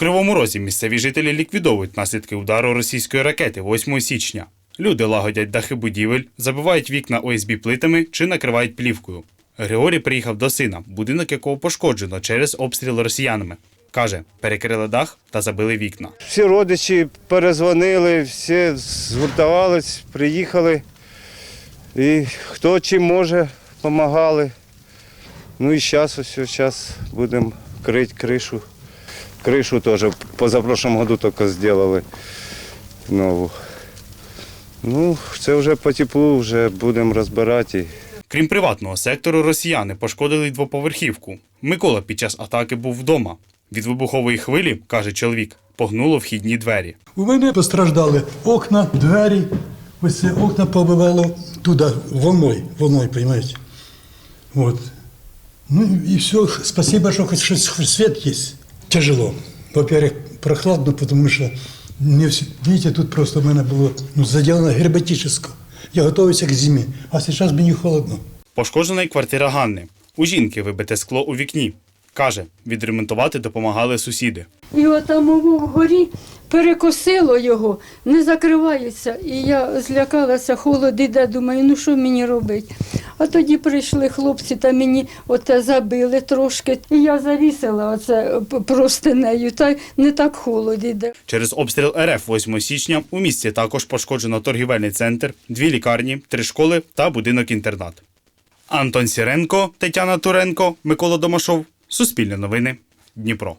Кривому Розі місцеві жителі ліквідовують наслідки удару російської ракети 8 січня. Люди лагодять дахи будівель, забивають вікна ОСБ плитами чи накривають плівкою. Григорій приїхав до сина, будинок якого пошкоджено через обстріл росіянами. Каже, перекрили дах та забили вікна. Всі родичі перезвонили, всі згуртувались, приїхали. І хто чим може, допомагали. Ну і зараз ось зараз будемо крити кришу. Кришу теж позапрошлому году тільки зробили нову. Ну, це вже по теплу, вже будемо розбирати. Крім приватного сектору, росіяни пошкодили двоповерхівку. Микола під час атаки був вдома. Від вибухової хвилі, каже чоловік, погнуло вхідні двері. У мене постраждали окна, двері. Ось це окна побивало туди волною, волною, розумієте? Вот. Ну і все, спасибо, що хоч щось світ є. Тяжело. Во-первых, прохладно, тому що не всі, видите, тут просто в мене було ну, заділено герметично. Я готуюся к зимі, а зараз мені холодно. Пошкоджена й квартира Ганни. У жінки вибите скло у вікні. Каже, відремонтувати допомагали сусіди. І отам у вгорі перекосило його, не закривається. І я злякалася, холод іде, думаю, ну що мені робити? А тоді прийшли хлопці та мені оте забили трошки. І я завісила оце п- простинею, та не так холод іде. Через обстріл РФ 8 січня у місті також пошкоджено торгівельний центр, дві лікарні, три школи та будинок-інтернат. Антон Сіренко, Тетяна Туренко, Микола Домашов. Суспільне новини. Дніпро.